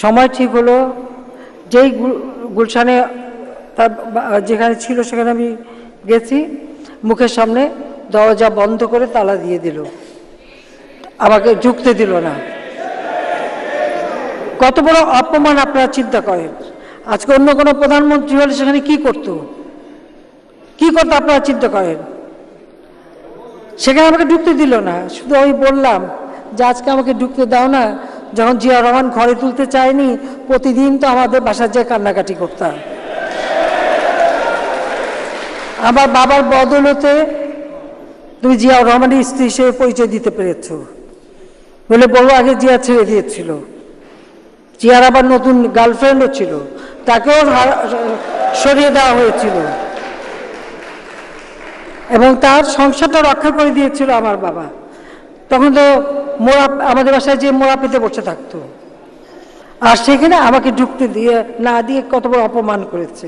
সময় ঠিক হলো। যেই গুলশানে তার যেখানে ছিল সেখানে আমি গেছি। মুখের সামনে দরজা বন্ধ করে তালা দিয়ে দিল। আমাকে ঢুকতে দিল না। কত বড় অপমান আপনারা চিন্তা করেন। আজকে অন্য কোনো প্রধানমন্ত্রী হলে সেখানে কি করতো? কি করতো আপনারা চিন্তা করেন? সেখানে আমাকে ঢুকতে দিল না। শুধু আমি বললাম যে আজকে আমাকে ঢুকতে দাও না। যখন জিয়া রহমান ঘরে তুলতে চায়নি, প্রতিদিন তো আমাদের বাসার যে কান্নাকাটি করতাম। আমার বাবার বদলতে তুমি জিয়া রহমানের স্ত্রী হিসেবে পরিচয় দিতে পেরেছ। বলে বড় আগে জিয়া ছেড়ে দিয়েছিল। জিয়ার আবার নতুন গার্লফ্রেন্ডও ছিল। তাকেও সরিয়ে দেওয়া হয়েছিল। এবং তার সংসারটা রক্ষা করে দিয়েছিল আমার বাবা। তখন তো মোড়া আমাদের বাসায় যে মোড়া পেতে বসে থাকতো। আর সেখানে আমাকে ঢুকতে দিয়ে, না দিয়ে কত বড় অপমান করেছে।